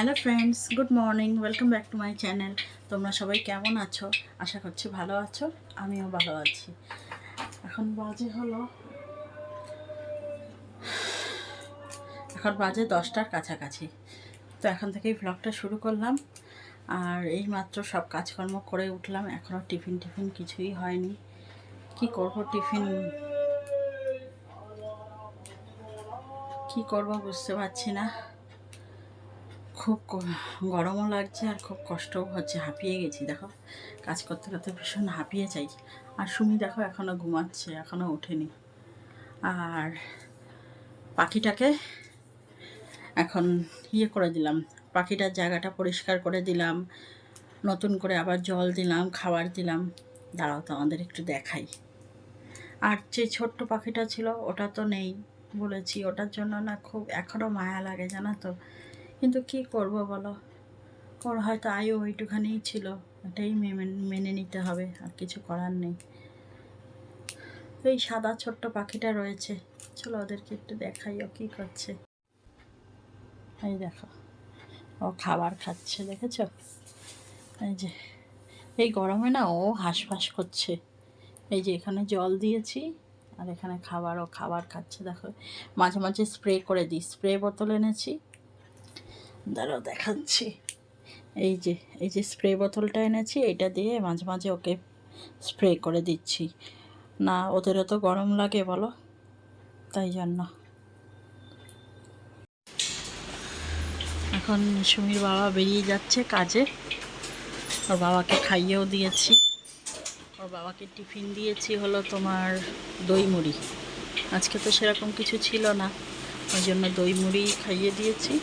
Hello friends, good morning, welcome back to my channel. তোমরা সবাই কেমন আছো? আশা করছি ভালো আছো, আমিও ভালো আছি। এখন বাজে হলো, এখন বাজে দশটার কাছাকাছি। তো এখন থেকেই ভ্লগটা শুরু করলাম, আর এই মাত্র সব কাজকর্ম করে উঠলাম এখনও টিফিন টিফিন কিছুই হয়নি। কি করব টিফিন? কি করব বুঝতে পারছি না। খুব গরমও লাগছে আর খুব কষ্টও হচ্ছে, হাঁপিয়ে গেছি। দেখো, কাজ করতে করতে ভীষণ হাঁপিয়ে যাই। আর সুমি দেখো এখনও ঘুমাচ্ছে এখনও ওঠেনি। আর পাখিটাকে এখন ইয়ে করে দিলাম, পাখিটার জায়গাটা পরিষ্কার করে দিলাম, নতুন করে আবার জল দিলাম, খাবার দিলাম। দাঁড়াও তো, আমাদের একটু দেখাই। আর যে ছোট্ট পাখিটা ছিল, ওটা তো নেই বলেছি। ওটার জন্য না খুব এখনও মায়া লাগে জানো তো। কিন্তু কি করব বলো? ওর হয়তো আয়ু ওইটুখানিই ছিল এটাই মেনে নিতে হবে, আর কিছু করার নেই। এই সাদা ছোট্ট পাখিটা রয়েছে। চলো ওদেরকে একটু দেখাই ও কী করছে। এই দেখো, ও খাবার খাচ্ছে, দেখেছ? এই যে, এই গরমে না ও হাঁসফাঁস করছে। এই যে এখানে জল দিয়েছি, আর এখানে খাবার, ও খাবার খাচ্ছে, দেখো। মাঝে মাঝে স্প্রে করে দিই, স্প্রে বোতল এনেছি দাঁড়াও দেখাচ্ছি। এই যে এই যে স্প্রে বোতলটা এনেছি, এটা দিয়ে মাঝে মাঝে ওকে স্প্রে করে দিচ্ছি। না ওদেরও তো গরম লাগে বলো? তাই জন্য। এখন সুমির বাবা বেরিয়ে যাচ্ছে কাজে। ওর বাবাকে খাইয়েও দিয়েছি। ওর বাবাকে টিফিন দিয়েছি হলো তোমার দই মুড়ি। আজকে তো সেরকম কিছু ছিল না, ওই জন্য দই মুড়ি খাইয়ে দিয়েছি।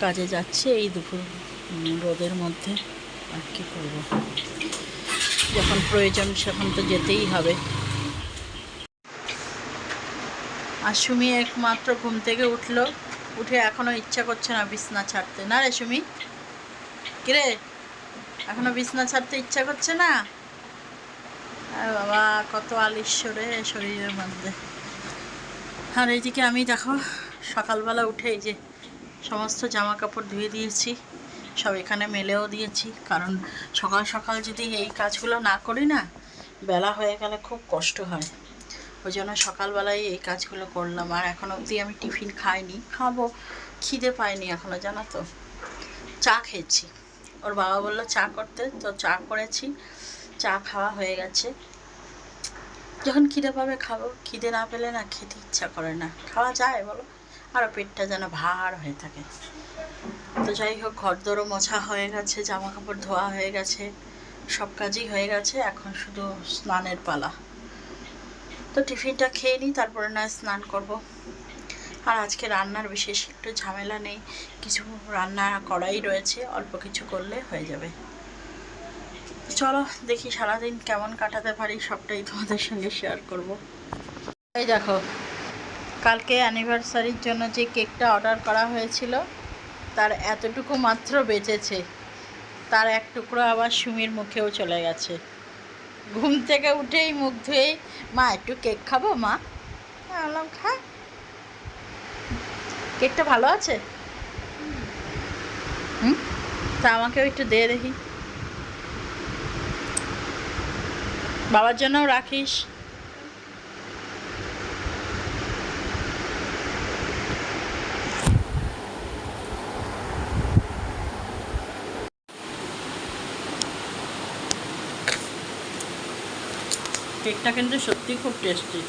কাজে যাচ্ছে এই দুপুর রোদের মধ্যে আর কি করব। যখন প্রয়োজন সেখন তো যেতেই হবে। আর সুমি একমাত্র ঘুম থেকে উঠল, উঠে এখনও ইচ্ছা করছে না বিছনা ছাড়তে। না রে সুমি? কিরে এখনও বিছনা ছাড়তে ইচ্ছা করছে না? আরে বাবা, কত আলিস্য রে শরীরের মধ্যে। আর এইদিকে আমি দেখো সকালবেলা উঠে এই যে সমস্ত জামা কাপড় ধুয়ে দিয়েছি, সব এখানে মেলেও দিয়েছি। কারণ সকাল সকাল যদি এই কাজগুলো না করি না, বেলা হয়ে গেলে খুব কষ্ট হয়। ওই জন্য সকালবেলায় এই কাজগুলো করলাম। আর এখন অবধি আমি টিফিন খাইনি, খাব। খিদে পাইনি এখনও জানো তো। চা খেয়েছি। ওর বাবা বলল, চা করতে। তো চা করেছি। চা খাওয়া হয়ে গেছে। যখন খিদে পাবে খাব। খিদে না পেলে না খেতে ইচ্ছা করে না। খাওয়া যায়, বলো। আরও পেটটা যেন ভার হয়ে থাকে। তো যাই হোক ঘর দরও মোছা হয়ে গেছে জামা কাপড় ধোয়া হয়ে গেছে, সব কাজই হয়ে গেছে, এখন শুধু স্নানের পালা। তো টিফিনটা খেয়ে নিই, তারপরে না স্নান করব। আর আজকে রান্নার বিশেষ একটু ঝামেলা নেই, কিছু রান্না করাই রয়েছে, অল্প কিছু করলে হয়ে যাবে। চলো, দেখি সারাদিন কেমন কাটাতে পারি, সবটাই তোমাদের সঙ্গে শেয়ার করব। এই দেখো কালকে অ্যানিভার্সারির জন্য যে কেকটা অর্ডার করা হয়েছিল, তার এতটুকু মাত্র বেঁচেছে। তার এক টুকরো আবার সুমির মুখেও চলে গেছে। ঘুম থেকে উঠেই মুখ ধুয়েই, মা, একটু কেক খাব, মা? বললাম, খা। কেকটা ভালো আছে? তা আমাকেও একটু দিয়ে দেখি। বাবার জন্যও রাখিস। কেকটা কিন্তু সত্যি খুব টেস্টি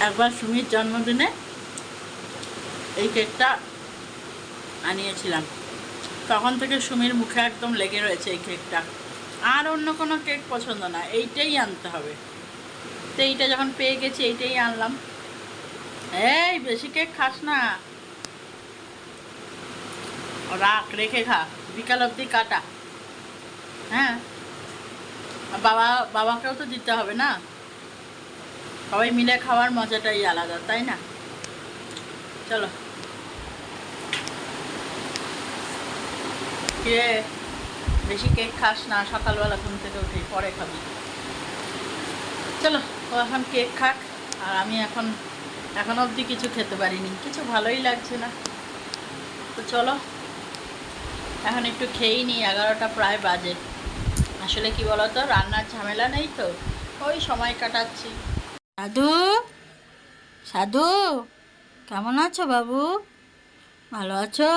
একবার সুমির জন্মদিনে এই কেকটা আনিয়েছিলাম। তখন থেকে সুমির মুখে একদম লেগে রয়েছে এই কেকটা। আর অন্য কোনো কেক পছন্দ না, এইটাই আনতে হবে। তো এইটা যখন পেয়ে গেছি, এইটাই আনলাম। এই, বেশি কেক খাস না। রাখ, রেখে খা। বিকাল অবধি কাটা। হ্যাঁ? বাবা, বাবাকেও তো দিতে হবে না? সবাই মিলে খাওয়ার মজাটাই আলাদা, তাই না? চলো। কে? বেশি কেক খাস না, সকালবেলা ঘুম থেকে উঠে পরে খাবি। চলো, ও এখন কেক খাক, আর আমি এখন এখন অবধি কিছু খেতে পারিনি, কিছু ভালোই লাগছে না। তো চলো, এখন একটু খেয়েই নিই, এগারোটা প্রায় বাজে। আসলে কি বলতো, রান্নার ঝামেলা নেই তো, ওই সময় কাটাচ্ছি। সাধু? সাধু? কেমন আছো বাবু? ভালো আছো?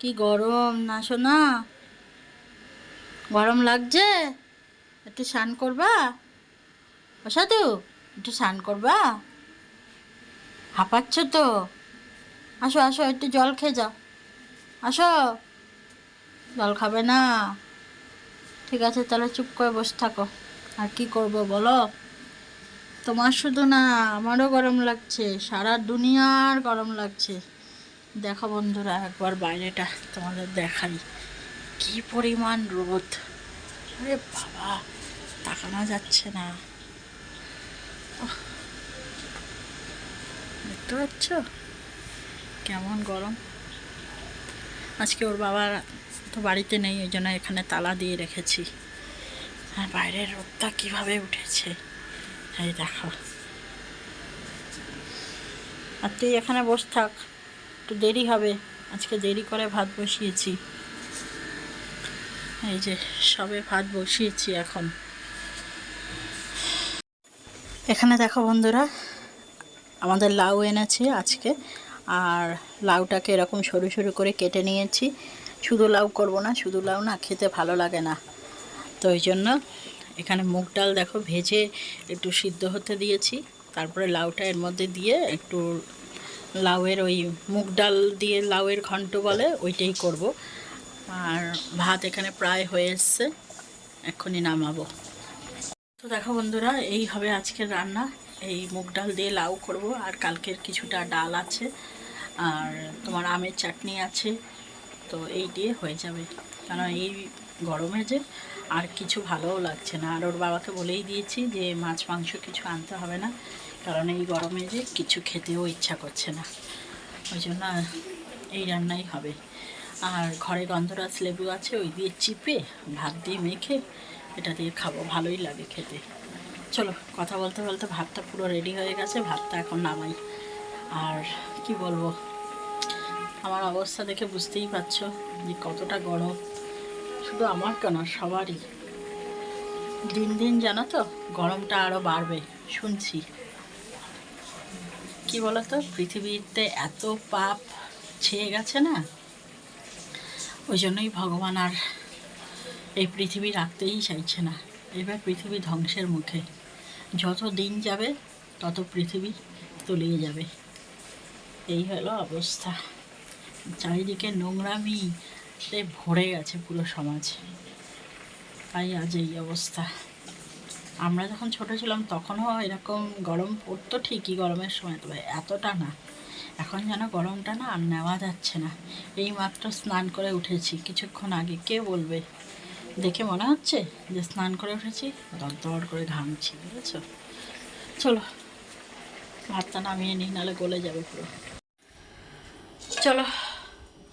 কি গরম, না শোনা? গরম লাগছে? একটু স্নান করবা? ও সাধু, একটু স্নান করবা? হাঁপাচ্ছ তো? আসো আসো, একটু জল খেয়ে যাও। আসো। জল খাবে না। ঠিক আছে, তাহলে চুপ করে বসে থাকো। আর কি করব বলো? তোমার শুধু না, আমারও গরম লাগছে। সারা দুনিয়ার গরম লাগছে। দেখো বন্ধুরা, একবার বাইরেটা তোমাদের দেখাই। কি পরিমাণ রোদ। আরে বাবা, তাকানো যাচ্ছে না। দেখতে পাচ্ছ? কেমন গরম। আজকে ওর বাবা তো বাড়িতে নেই, ওই জন্য এখানে তালা দিয়ে রেখেছি। আর বাইরের রোদটা কীভাবে উঠেছে? এই দেখো। আর তুই এখানে বসে থাক, একটু দেরি হবে। আজকে দেরি করে ভাত বসিয়েছি। এই যে, সবে ভাত বসিয়েছি এখন। এখানে দেখো বন্ধুরা, আমাদের লাউ এনেছে আজকে। আর লাউটাকে এরকম সরু সরু করে কেটে নিয়েছি। শুধু লাউ করব না, শুধু লাউ না, খেতে ভালো লাগে না। তো ওই জন্য এখানে মুগ ডাল দেখো ভেজে একটু সিদ্ধ হতে দিয়েছি। তারপরে লাউটা এর মধ্যে দিয়ে একটু লাউয়ের ওই মুগ ডাল দিয়ে লাউয়ের ঘন্ট বলে, ওইটাই করব। আর ভাত এখানে প্রায় হয়ে এসছে, এক্ষুনি নামাবো। তো দেখো বন্ধুরা, এই হবে আজকের রান্না। এই মুগ ডাল দিয়ে লাউ করব, আর কালকের কিছুটা ডাল আছে, আর তোমার আমের চাটনি আছে। তো এই দিয়ে হয়ে যাবে। কারণ এই গরমে যে আর কিছু ভালোও লাগছে না। আর ওর বাবাকে বলেই দিয়েছি যে মাছ, মাংস কিছু আনতে হবে না। কারণ এই গরমে যে কিছু খেতেও ইচ্ছা করছে না। ওই জন্য এই রান্নাই হবে। আর ঘরে গন্ধরাজ লেবু আছে, ওই দিয়ে চিপে ভাত দিয়ে মেখে এটা দিয়ে খাব। ভালোই লাগে খেতে। চলো, কথা বলতে বলতে ভাতটা পুরো রেডি হয়ে গেছে। ভাতটা এখন নামাই। আর কি বলব? আমার অবস্থা দেখে বুঝতেই পারছ যে কতটা গরম। শুধু আমার কেন সবারই। দিন দিন জানো তো, গরমটা আরও বাড়বে, শুনছি। কি বলতো, পৃথিবীতে এত পাপ ছেয়ে গেছে না? ওই জন্যই ভগবান আর এই পৃথিবী রাখতেই চাইছে না। এবার পৃথিবী ধ্বংসের মুখে। যত দিন যাবে, তত পৃথিবী তলিয়ে যাবে। এই হলো অবস্থা। চারিদিকে নোংরামি তে ভরে গেছে পুরো সমাজ। তাই আজ এই অবস্থা। আমরা যখন ছোট ছিলাম, তখনও এরকম গরম পড়তো ঠিকই গরমের সময়, তবে এতটা না। এখন যেন গরমটা না আর নেওয়া যাচ্ছে না। এই মাত্র স্নান করে উঠেছি, কিছুক্ষণ আগে। কে বলবে? দেখে মনে হচ্ছে যে স্নান করে উঠেছি দরদর করে ঘামছি, বুঝেছ? চলো, ভাতটা নামিয়ে নিই, নাহলে গলে যাবে পুরো। চলো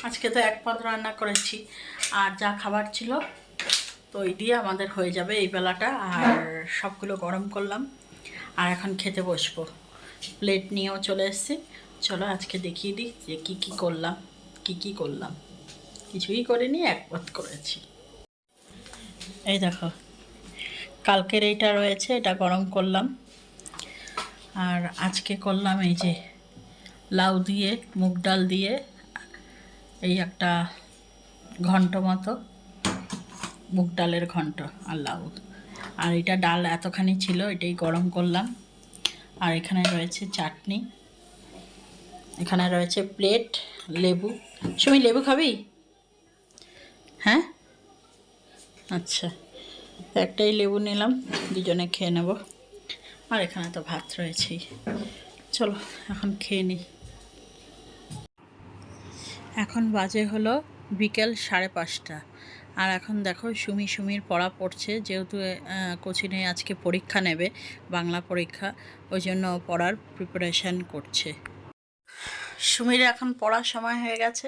আজকে তো এক পদ রান্না করেছি। আর যা খাবার ছিল, তো ওই দিয়ে আমাদের হয়ে যাবে এই বেলাটা। আর সবগুলো গরম করলাম। আর এখন খেতে বসবো। প্লেট নিয়েও চলে এসেছি। চলো আজকে দেখিয়ে দিই যে কি কি করলাম, কি কি করলাম। কিছুই করিনি, এক পথ করেছি। এই দেখো, কালকের এইটা রয়েছে, এটা গরম করলাম। আর আজকে করলাম এই যে, লাউ দিয়ে, মুগ ডাল দিয়ে এই একটা ঘন্ট মতো, মুগ ডালের ঘন্ট আর লাউ আর এটা ডাল এতখানি ছিল, এটাই গরম করলাম। আর এখানে রয়েছে চাটনি, এখানে রয়েছে প্লেট, লেবু। সুমি, লেবু খাবি? হ্যাঁ? আচ্ছা একটাই লেবু নিলাম, দুজনে খেয়ে নেব। আর এখানে তো ভাত রয়েছেই। চলো, এখন খেয়ে নিই এখন বাজে হলো বিকেল সাড়ে পাঁচটা। আর এখন দেখো সুমি সুমির পড়া পড়ছে, যেহেতু কোচিনে আজকে পরীক্ষা নেবে, বাংলা পরীক্ষা, ওই জন্য পড়ার প্রিপারেশান করছে। সুমির এখন পড়ার সময় হয়ে গেছে,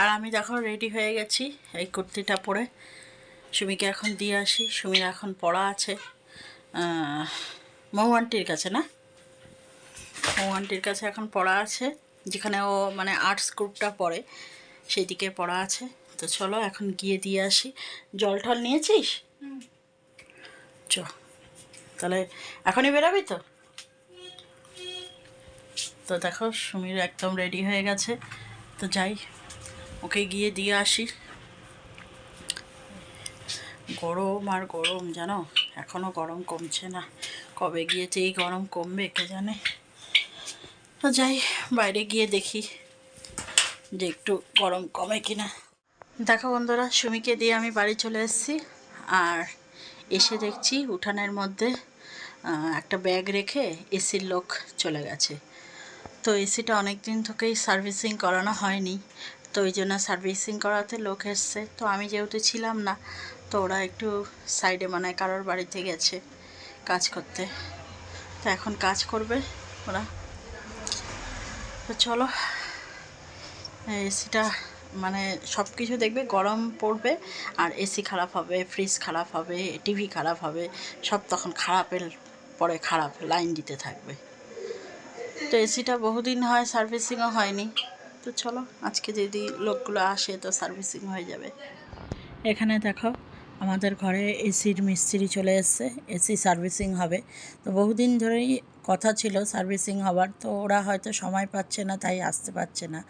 আর আমি দেখো রেডি হয়ে গেছি এই কুর্তিটা পরে। সুমিকে এখন দিয়ে আসি, সুমির এখন পড়া আছে মৌ আন্টির কাছে না? ও আন্টির কাছে এখন পড়া আছে। যেখানে ও মানে আর্টস গ্রুপটা পড়ে সেই দিকে পড়া আছে। তো চলো এখন গিয়ে দিয়ে আসি। জল টল নিয়েছিস? চ। তাহলে এখনই বেরোবি তো? তো দেখো সুমির একদম রেডি হয়ে গেছে। তো যাই ওকে গিয়ে দিয়ে আসি। গরম আর গরম জানো? এখনও গরম কমছে না। কবে গিয়েছে এই গরম কমবে কে জানে? তো যাই, বাইরে গিয়ে দেখি যে একটু গরম কমে কিনা। দেখো বন্ধুরা, সুমিকে দিয়ে আমি বাড়ি চলে এসেছি আর এসে দেখছি উঠানের মধ্যে একটা ব্যাগ রেখে এসির লোক চলে গেছে। তো এসিটা অনেক দিন থেকেই সার্ভিসিং করানো হয়নি, তো ওই জন্য সার্ভিসিং করাতে লোক এসছে। তো আমি যেহেতু ছিলাম না, তো ওরা একটু সাইডে মানে কারোর বাড়িতে গেছে কাজ করতে। তো এখন কাজ করবে ওরা। তো চলো এসিটা মানে সব কিছু দেখবে, গরম পড়বে, আর এসি খারাপ হবে ফ্রিজ খারাপ হবে টিভি খারাপ হবে, সব তখন খারাপের পরে খারাপ লাইন দিতে থাকবে। তো এসিটা বহুদিন হয় সার্ভিসিংও হয়নি। তো চলো, আজকে যদি লোকগুলো আসে, তো সার্ভিসিং হয়ে যাবে। এখানে দেখো আমাদের ঘরে এসির মিস্ত্রি চলে এসছে, এসি সার্ভিসিং হবে। তো বহুদিন ধরেই কথা ছিল সার্ভিসিং হবার তো ওরা হয়তো সময় পাচ্ছে না, তাই আসতে পারছে না।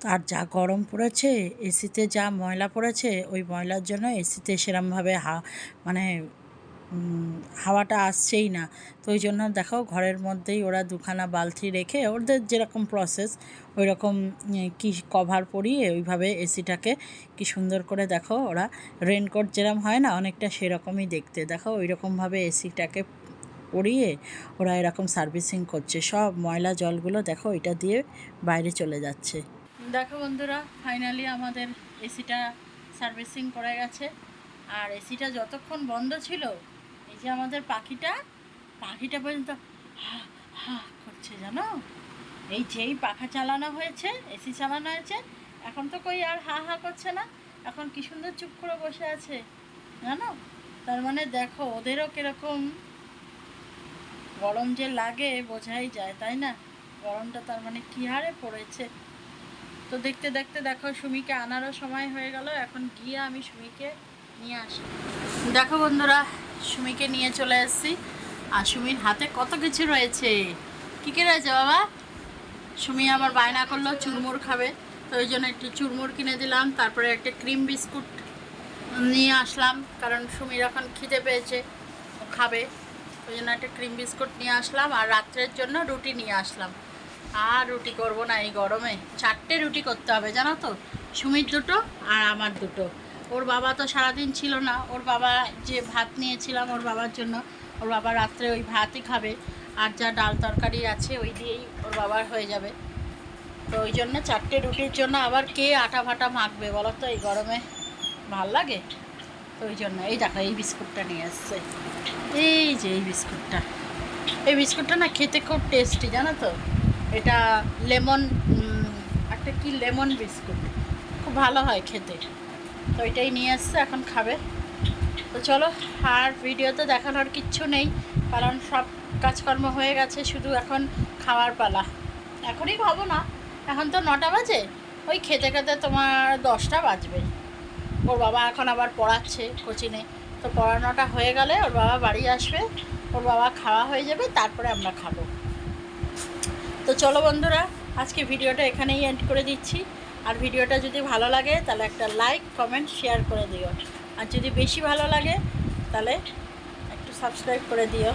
তো আর যা গরম পড়েছে, এসিতে যা ময়লা পড়েছে, ওই ময়লার জন্য এসিতে সেরমভাবে হা মানে হাওয়াটা আসছেই না। তো ওই জন্য দেখো ঘরের মধ্যেই ওরা দুখানা বালতি রেখে ওদের যেরকম প্রসেস ওই রকম কি কভার পরিয়ে ওইভাবে এসিটাকে কি সুন্দর করে দেখো ওরা রেনকোট যেরকম হয় না অনেকটা সেরকমই দেখতে। দেখো ওই রকমভাবে এসিটাকে পরিয়ে ওরা এরকম সার্ভিসিং করছে। সব ময়লা জলগুলো দেখো এটা দিয়ে বাইরে চলে যাচ্ছে। দেখো বন্ধুরা ফাইনালি আমাদের এসিটা সার্ভিসিং করে গেছে। আর এসিটা যতক্ষণ বন্ধ ছিল এই যে আমাদের পাখিটা পাখিটা পর্যন্ত হা হা করছে জানো? এই যেই পাখা চালানো হয়েছে, এসি চালানো হয়েছে, এখন তো কই আর হা হা করছে না। এখন কি সুন্দর চুপ করে বসে আছে, জানো? তার মানে দেখো, ওদেরও কীরকম গরম যে লাগে বোঝাই যায়, তাই না? গরমটা তার মানে কী হারে পড়েছে। তো দেখতে দেখতে দেখো, সুমিকে আনারও সময় হয়ে গেল। এখন গিয়ে আমি সুমিকে নিয়ে আসি। দেখো বন্ধুরা সুমিকে নিয়ে চলে এসেছি আর সুমির হাতে কত কিছু রয়েছে। কী কী রয়েছে বাবা? সুমি আমার বায়না করল, চুরমুর খাবে। তো ওই জন্য একটু চুরমুর কিনে দিলাম, তারপরে একটা ক্রিম বিস্কুট নিয়ে আসলাম, কারণ সুমির এখন খিদে পেয়েছে খাবে। ওই জন্য একটা ক্রিম বিস্কুট নিয়ে আসলাম, আর রাত্রের জন্য রুটি নিয়ে আসলাম। আর রুটি করব না এই গরমে। চারটে রুটি করতে হবে, জানো তো? সুমির দুটো আর আমার দুটো। ওর বাবা তো সারাদিন ছিল না। ওর বাবা যে ভাত নিয়েছিলাম ওর বাবার জন্য, ওর বাবা রাত্রে ওই ভাতই খাবে। আর যা ডাল তরকারি আছে ওই দিয়েই ওর বাবার হয়ে যাবে। তো ওই জন্য চারটে রুটির জন্য আবার কে আটা ফাটা মাখবে বলো তো এই গরমে ভালো লাগে? তো ওই জন্য, এই দেখো, এই বিস্কুটটা নিয়ে আসছে এই যে এই বিস্কুটটা। এই বিস্কুটটা না খেতে খুব টেস্টি, জানো তো? এটা লেমন একটা কি লেমন বিস্কুট? খুব ভালো হয় খেতে। তো এটাই নিয়ে এসছে, এখন খাবে। তো চলো, আর ভিডিওতে দেখানোর কিচ্ছু নেই, কারণ সব কাজকর্ম হয়ে গেছে, শুধু এখন খাওয়ার পালা। এখনই খাব না, এখন তো নটা বাজে, ওই খেতে খেতে তোমার দশটা বাজবে। ওর বাবা এখন আবার পড়াচ্ছে কোচিনে তো পড়ানোটা হয়ে গেলে ওর বাবা বাড়ি আসবে, ওর বাবা খাওয়া হয়ে যাবে, তারপরে আমরা খাব। তো চলো বন্ধুরা, আজকে ভিডিওটা এখানেই এন্ড করে দিচ্ছি। আর ভিডিওটা যদি ভালো লাগে, তাহলে একটা লাইক কমেন্ট শেয়ার করে দিও। আর যদি বেশি ভালো লাগে, তাহলে একটু সাবস্ক্রাইব করে দিও।